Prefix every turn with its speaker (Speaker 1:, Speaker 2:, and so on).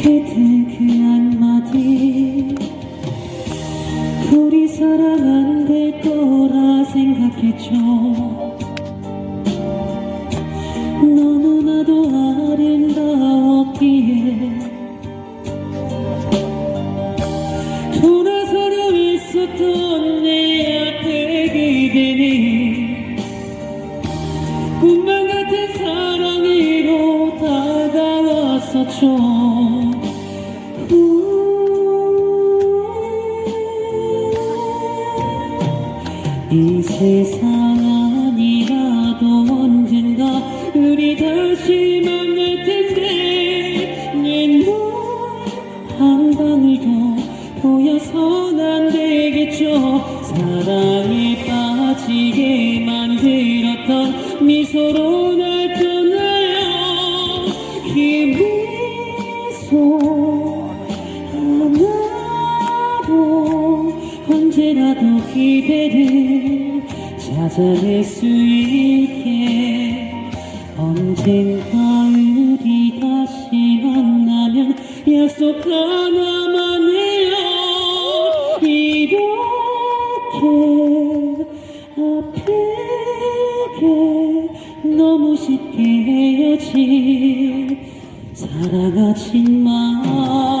Speaker 1: 그대 그 한마디. 우리 사랑 안 될 거라 생각했죠. 다가왔었죠 이 세상 아니라도 언젠가 우리 다시 만날 텐데 내눈 한 방울 더 보여선 안 되겠죠. 사랑에 빠지게 만들었던 미소로 하나로 언제라도 그대를 찾아낼 수 있게. 언젠가 우리 다시 만나면 약속 하나만 해요 이렇게 아프게 너무 쉽게 헤어진 사랑하지 마